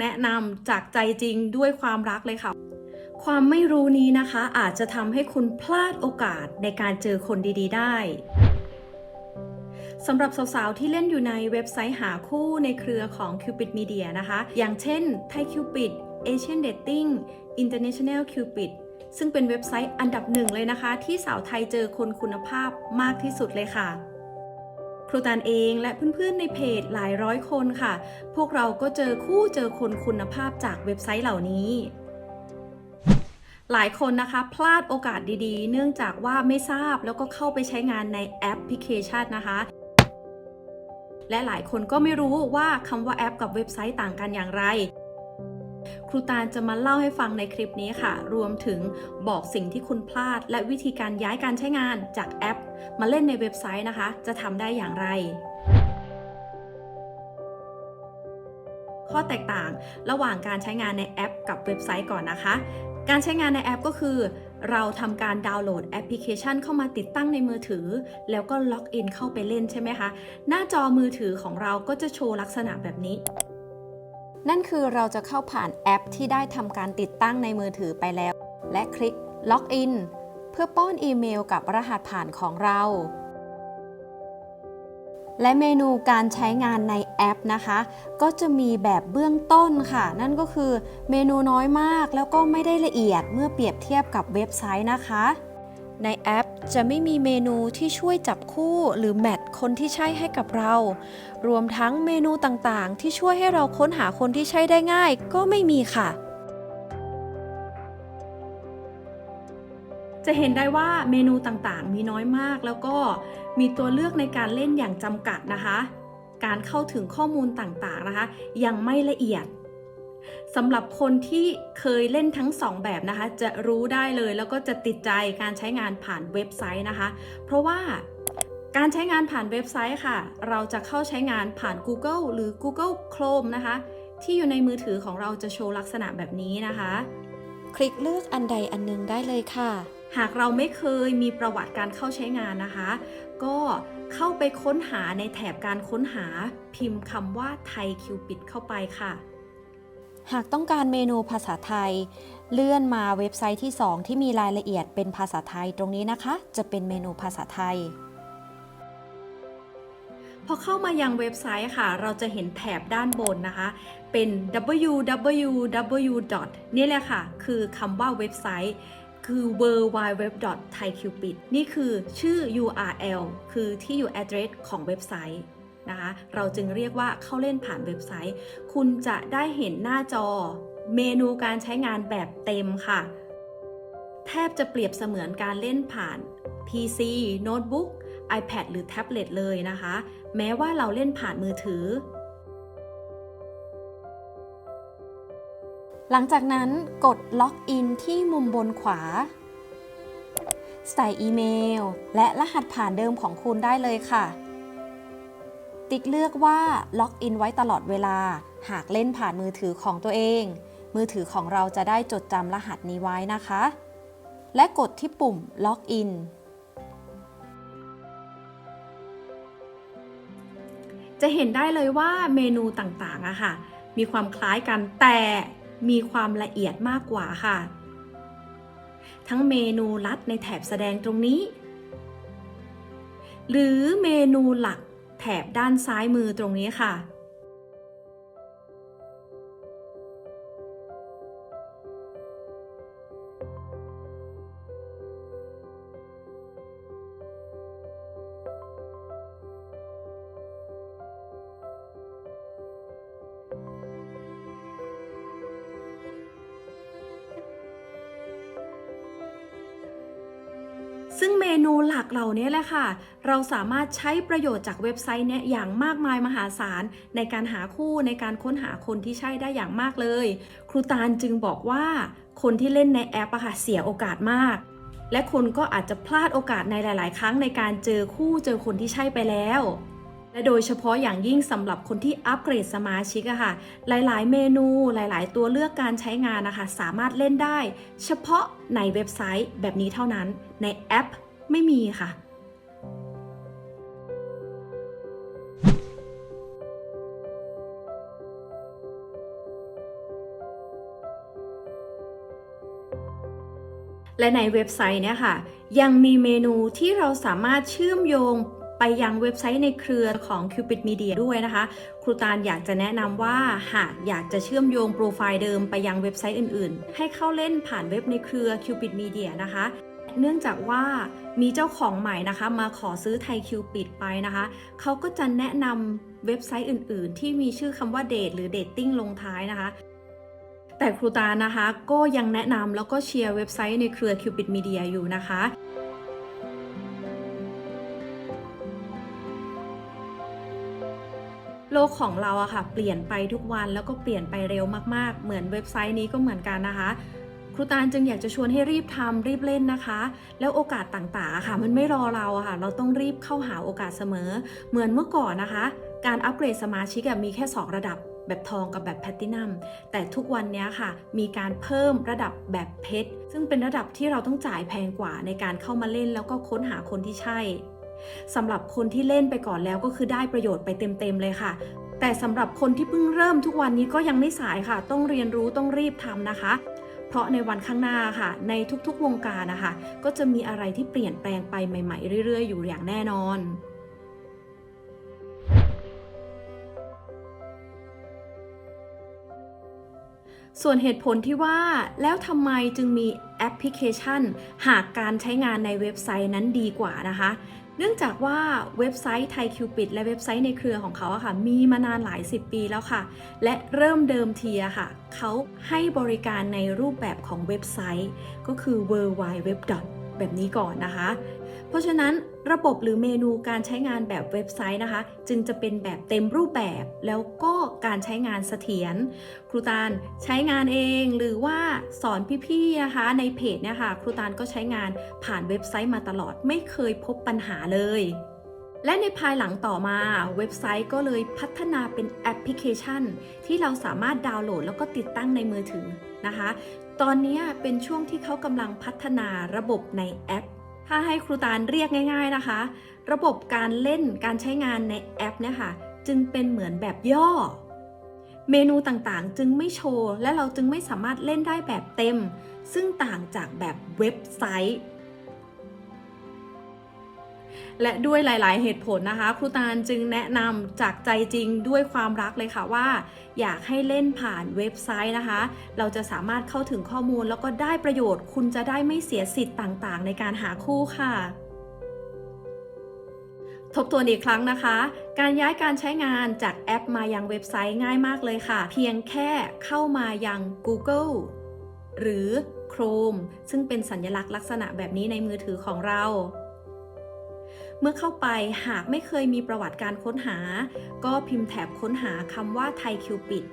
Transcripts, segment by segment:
แนะนำจากใจจริงด้วยความรักเลยค่ะ ความไม่รู้นี้นะคะ อาจจะทำให้คุณพลาดโอกาสในการเจอคนดีๆ ได้สำหรับสาวๆ ที่เล่นอยู่ในเว็บไซต์หาคู่ในเครือของ Cupid Media นะคะ อย่างเช่น Thai Cupid Asian Dating International Cupid ซึ่งเป็นเว็บไซต์อันดับหนึ่งเลยนะคะ ที่สาวไทยเจอคนคุณภาพมากที่สุดเลยค่ะ ครูตานเองและเพื่อนๆในเพจหลายร้อยคนค่ะ พวกเราก็เจอคู่เจอคนคุณภาพจากเว็บไซต์เหล่านี้หลายคนนะคะพลาดโอกาสดีๆ เนื่องจากว่าไม่ทราบแล้วก็เข้าไปใช้งานในแอปพลิเคชันนะคะ และหลายคนก็ไม่รู้ว่าคำว่าแอปกับเว็บไซต์ต่างกันอย่างไร ครูตาลจะมาเล่าให้ฟังในคลิปนี้ค่ะ รวมถึงบอกสิ่งที่คุณพลาด และวิธีการย้ายการใช้งานจากแอป มาเล่นในเว็บไซต์นะคะ จะทำได้อย่างไรข้อแตกต่างระหว่างการใช้งานในแอปกับเว็บไซต์ก่อนนะคะ การใช้งานในแอปก็คือ เราทำการดาวน์โหลดแอปพลิเคชันเข้ามาติดตั้งในมือถือ แล้วก็ล็อกอินเข้าไปเล่นใช่ไหมคะ หน้าจอมือถือของเราก็จะโชว์ลักษณะแบบนี้ นั่นคือเราจะเข้าผ่านแอปที่ได้ทำการติดตั้งในมือถือไปแล้ว และคลิกล็อกอินเพื่อป้อนอีเมลกับรหัสผ่านของเรา และเมนูการใช้งานในแอปนะคะ ก็จะมีแบบเบื้องต้นค่ะ นั่นก็คือเมนูน้อยมากแล้วก็ไม่ได้ละเอียดเมื่อเปรียบเทียบกับเว็บไซต์นะคะ ในแอปจะไม่มีเมนูที่ช่วยจับคู่หรือแมทคนที่ใช่ให้กับเรา รวมทั้งเมนูต่างๆ ที่ช่วยให้เราค้นหาคนที่ใช่ได้ง่าย ก็ไม่มีค่ะ จะเห็นได้ว่าเมนูต่างๆ มีน้อยมาก แล้วก็มีตัวเลือกในการเล่นอย่างจำกัดนะคะ การเข้าถึงข้อมูลต่างๆนะคะ ยังไม่ละเอียด สำหรับคนที่เคยเล่นทั้ง 2 แบบนะคะ จะรู้ได้เลยแล้วก็จะติดใจการใช้งานผ่านเว็บไซต์นะคะ เพราะว่าการใช้งานผ่านเว็บไซต์ค่ะ เราจะเข้าใช้งานผ่าน Google หรือ Google Chrome นะคะ ที่อยู่ในมือถือของเราจะโชว์ลักษณะแบบนี้นะคะ คลิกเลือกอันใดอันหนึงได้เลยค่ะ หากเราไม่เคยมีประวัติการเข้าใช้งานนะคะ ก็เข้าไปค้นหาในแถบการค้นหาพิมพ์คำว่าไทยคิวปิดเข้าไปค่ะ หากต้องการเมนูภาษาไทย เลื่อนมาเว็บไซต์ที่ 2 ที่มีรายละเอียดเป็นภาษาไทยตรงนี้นะคะ จะเป็นเมนูภาษาไทย พอเข้ามายังเว็บไซต์ค่ะ เราจะเห็นแถบด้านบนนะคะ เป็น www. นี่แหละค่ะ คือคำว่าเว็บไซต์คือ w w w t h a i c u p i d นี่คือชื่อ URL คือที่อยู่ address ของเว็บไซต์ นะคะ เราจึงเรียกว่าเข้าเล่นผ่านเว็บไซต์ คุณจะได้เห็นหน้าจอเมนูการใช้งานแบบเต็มค่ะ แทบจะเปรียบเสมือนการเล่นผ่าน PC โน้ตบุ๊ก iPad หรือแท็บเล็ตเลยนะคะ แม้ว่าเราเล่นผ่านมือถือ หลังจากนั้นกดล็อกอินที่มุมบนขวา ใส่อีเมล และรหัสผ่านเดิมของคุณได้เลยค่ะ ติ๊กเลือกว่าล็อกอินไว้ตลอดเวลา หากเล่นผ่านมือถือของตัวเอง มือถือของเราจะได้จดจำรหัสนี้ไว้นะคะ และกดที่ปุ่มล็อกอินจะเห็นได้เลยว่าเมนูต่างๆอะค่ะ มีความคล้ายกันแต่มีความละเอียดมากกว่าค่ะ ทั้งเมนูลัดในแถบแสดงตรงนี้ หรือเมนูหลัก บด้านซ้ายมือตรงนี้ค่ะ ซึ่งเมนูหลักเหล่านี้แหละค่ะ เราสามารถใช้ประโยชน์จากเว็บไซต์เนี้ยอย่างมากมายมหาศาล ในการหาคู่ในการค้นหาคนที่ใช่ได้อย่างมากเลย ครูตาลจึงบอกว่า คนที่เล่นในแอปอะค่ะเสียโอกาสมาก และคนก็อาจจะพลาดโอกาสในหลาย ๆ ครั้งในการเจอคู่เจอคนที่ใช่ไปแล้ว และโดยเฉพาะอย่างยิ่งสำหรับคนที่อัปเกรดสมาชิกอะค่ะ หลายๆ เมนูหลาย ๆ ตัวเลือกการใช้งานนะคะ สามารถเล่นได้ เฉพาะในเว็บไซต์แบบนี้เท่านั้น ในแอปไม่มีค่ะและในเว็บไซต์เนี่ยค่ะ ยังมีเมนูที่เราสามารถเชื่อมโยง ไปยังเว็บไซต์ในเครือของ Cupid Media ด้วยนะคะ ครูตาลอยากจะแนะนำว่าหากอยากจะเชื่อมโยงโปรไฟล์เดิมไปยังเว็บไซต์อื่นๆ ให้เข้าเล่นผ่านเว็บในเครือ Cupid Media นะคะเนื่องจากว่ามีเจ้าของใหม่นะคะ มาขอซื้อไทยคิวปิดไปนะคะ เขาก็จะแนะนำเว็บไซต์อื่นๆ ที่มีชื่อคำว่าเดทหรือเดทติ้งลงท้ายนะคะ แต่ครูตานะคะก็ยังแนะนำแล้วก็เชียร์เว็บไซต์ในเครือ Cupid Media อยู่นะคะ ลกของเราอะค่ะ เปลี่ยนไปทุกวันแล้วก็เปลี่ยนไปเร็วมากๆ เหมือนเว็บไซต์นี้ก็เหมือนกันนะคะ ครูตาลจึงอยากจะชวนให้รีบทำรีบเล่นนะคะ แล้วโอกาสต่างๆค่ะ มันไม่รอเราอะค่ะ เราต้องรีบเข้าหาโอกาสเสมอ เหมือนเมื่อก่อนนะคะ การอัปเกรดสมาชิกมีแค่ 2 ระดับแบบทองกับแบบแพลตตินัม แต่ทุกวันนี้ค่ะ มีการเพิ่มระดับแบบเพชร ซึ่งเป็นระดับที่เราต้องจ่ายแพงกว่าในการเข้ามาเล่น แล้วก็ค้นหาคนที่ใช่ สำหรับคนที่เล่นไปก่อนแล้วก็คือได้ประโยชน์ไปเต็มๆเลยค่ะ แต่สำหรับคนที่เพิ่งเริ่มทุกวันนี้ก็ยังไม่สายค่ะ ต้องเรียนรู้ต้องรีบทำนะคะ เพราะในวันข้างหน้าค่ะ ในทุกๆวงการนะคะ ก็จะมีอะไรที่เปลี่ยนแปลงไปใหม่ๆเรื่อย ๆ อยู่อย่างแน่นอนส่วนเหตุผลที่ว่าแล้วทำไมจึงมีแอปพลิเคชัน หากการใช้งานในเว็บไซต์นั้นดีกว่านะคะ เนื่องจากว่าเว็บไซต์ไทยคิวปิดและเว็บไซต์ในเครือของเขาอะค่ะ มีมานานหลาย 10 ปีแล้วค่ะ และเริ่มเดิมทีอะค่ะ เขาให้บริการในรูปแบบของเว็บไซต์ ก็คือ w w w แบบนี้ก่อนนะคะ เพราะฉะนั้นระบบหรือเมนูการใช้งานแบบเว็บไซต์นะคะ จึงจะเป็นแบบเต็มรูปแบบแล้วก็การใช้งานเสถียรครูตาลใช้งานเองหรือว่าสอนพี่ๆนะคะในเพจเนี่ยค่ะครูตาลก็ใช้งานผ่านเว็บไซต์มาตลอดไม่เคยพบปัญหาเลยและในภายหลังต่อมาเว็บไซต์ก็เลยพัฒนาเป็นแอปพลิเคชัน ที่เราสามารถดาวน์โหลดแล้วก็ติดตั้งในมือถือนะคะ ตอนนี้เป็นช่วงที่เขากำลังพัฒนาระบบในแอป ถ้าให้ครูตาลเรียกง่าย ๆนะคะ ระบบการเล่นการใช้งานในแอปเนี่ยค่ะ จึงเป็นเหมือนแบบย่อ เมนูต่างๆ จึงไม่โชว์ และเราจึงไม่สามารถเล่นได้แบบเต็ม ซึ่งต่างจากแบบเว็บไซต์ และด้วยหลาย ๆ เหตุผลนะคะ ครูตาลจึงแนะนำจากใจจริงด้วยความรักเลยค่ะว่า อยากให้เล่นผ่านเว็บไซต์นะคะ เราจะสามารถเข้าถึงข้อมูลแล้วก็ได้ประโยชน์ คุณจะได้ไม่เสียสิทธิ์ต่าง ๆ ในการหาคู่ค่ะทบทวนอีกครั้งนะคะ การย้ายการใช้งานจากแอปมายังเว็บไซต์ง่ายมากเลยค่ะ เพียงแค่เข้ามายัง Google หรือ Chrome ซึ่งเป็นสัญลักษณ์ลักษณะแบบนี้ในมือถือของเรา เมื่อเข้าไปหากไม่เคยมีประวัติการค้นหา ก็พิมพ์แถบค้นหาคำว่าไทยคิวปิด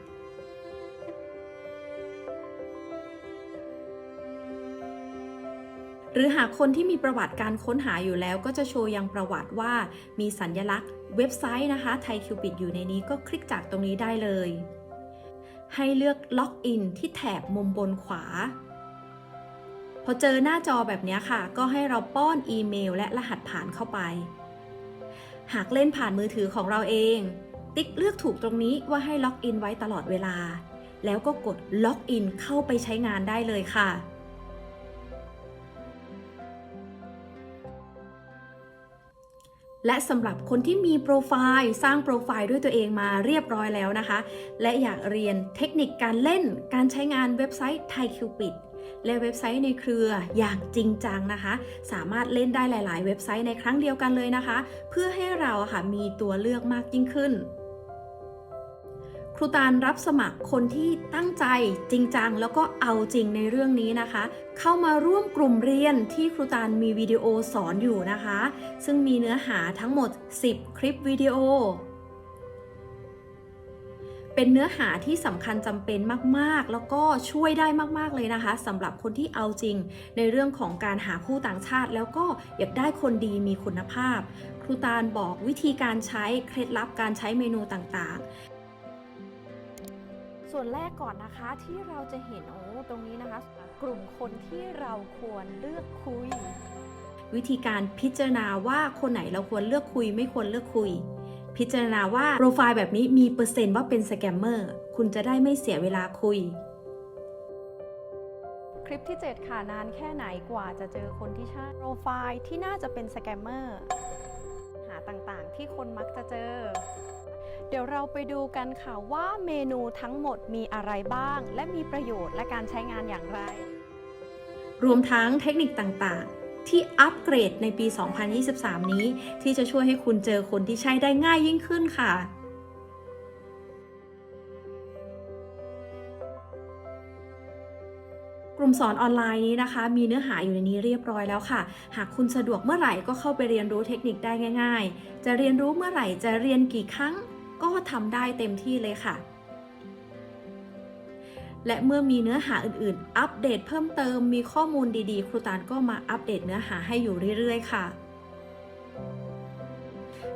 หรือหากคนที่มีประวัติการค้นหาอยู่แล้ว ก็จะโชว์ยังประวัติว่ามีสัญลักษณ์เว็บไซต์นะคะไทยคิวปิดอยู่ในนี้ก็คลิกจากตรงนี้ได้เลย ให้เลือกล็อกอินที่แถบมุมบนขวา พอเจอหน้าจอแบบนี้ค่ะ ก็ให้เราป้อนอีเมล และรหัสผ่านเข้าไป หากเล่นผ่านมือถือของเราเอง ติ๊กเลือกถูกตรงนี้ว่าให้ล็อกอินไว้ตลอดเวลา แล้วก็กดล็อกอินเข้าไปใช้งานได้เลยค่ะและสำหรับคนที่มีโปรไฟล์สร้างโปรไฟล์ด้วยตัวเองมาเรียบร้อยแล้วนะคะ และอยากเรียนเทคนิคการเล่นการใช้งานเว็บไซต์ไทยคิวปิด และเว็บไซต์ในเครืออย่างจริงจังนะคะ สามารถเล่นได้หลาย ๆ เว็บไซต์ในครั้งเดียวกันเลยนะคะ เพื่อให้เราค่ะมีตัวเลือกมากยิ่งขึ้นครูตาลรับสมัครคนที่ตั้งใจจริงจัง แล้วก็เอาจริงในเรื่องนี้นะคะ เข้ามาร่วมกลุ่มเรียนที่ครูตาลมีวิดีโอสอนอยู่นะคะ ซึ่งมีเนื้อหาทั้งหมด 10 คลิปวิดีโอ เป็นเนื้อหาที่สำคัญจำเป็นมากๆ แล้วก็ช่วยได้มากๆเลยนะคะสำหรับคนที่เอาจริง ในเรื่องของการหาคู่ต่างชาติ แล้วก็อยากได้คนดีมีคุณภาพ ครูตาลบอกวิธีการใช้เคล็ดลับการใช้เมนูต่างๆ ส่วนแรกก่อนนะคะที่เราจะเห็นโอ้ตรงนี้นะคะ กลุ่มคนที่เราควรเลือกคุย วิธีการพิจารณาว่าคนไหนเราควรเลือกคุย ไม่ควรเลือกคุย พิจารณาว่าโปรไฟล์แบบนี้มีเปอร์เซ็นต์ว่าเป็นสแกมเมอร์คุณจะได้ไม่เสียเวลาคุย คลิปที่ 7 ค่ะนานแค่ไหนกว่าจะเจอคนที่ใช่โปรไฟล์ที่น่าจะเป็นสแกมเมอร์หาต่างๆ ที่คนมักจะเจอ เดี๋ยวเราไปดูกันค่ะว่าเมนูทั้งหมดมีอะไรบ้าง และมีประโยชน์และการใช้งานอย่างไร รวมทั้งเทคนิคต่างๆ ที่อัปเกรดในปี 2023 นี้ ที่จะช่วยให้คุณเจอคนที่ใช้ได้ง่ายยิ่งขึ้นค่ะกลุ่มสอนออนไลน์นี้นะคะ มีเนื้อหาอยู่ในนี้เรียบร้อยแล้วค่ะ หากคุณสะดวกเมื่อไหร่ก็เข้าไปเรียนรู้เทคนิคได้ง่าย ๆ จะเรียนรู้เมื่อไหร่จะเรียนกี่ครั้ง ก็ทำได้เต็มที่เลยค่ะ และเมื่อมีเนื้อหาอื่นๆ อัปเดตเพิ่มเติมมีข้อมูลดีๆ ครูตานก็มาอัปเดตเนื้อหาให้อยู่เรื่อยๆ ค่ะ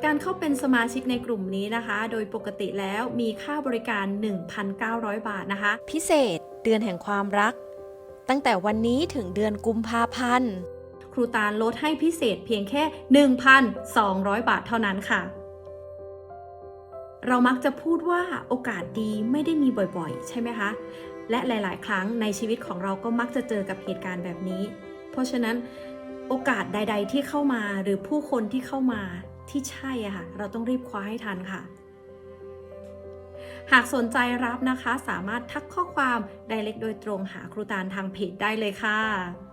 การเข้าเป็นสมาชิกในกลุ่มนี้นะคะ โดยปกติแล้วมีค่าบริการ 1,900 บาทนะคะ พิเศษเดือนแห่งความรัก ตั้งแต่วันนี้ถึงเดือนกุมภาพันธ์ ครูตาลลดให้พิเศษเพียงแค่ 1,200 บาทเท่านั้นค่ะ เรามักจะพูดว่าโอกาสดีไม่ได้มีบ่อยๆ ใช่ไหมคะ และหลาย ๆ ครั้งในชีวิตของเราก็มักจะเจอกับเหตุการณ์แบบนี้ เพราะฉะนั้นโอกาสใด ๆ ที่เข้ามาหรือผู้คนที่เข้ามาที่ใช่อะค่ะ เราต้องรีบคว้าให้ทันค่ะ หากสนใจรับนะคะ สามารถทักข้อความ direct โดยตรงหาครูตาลทางเพจได้เลยค่ะ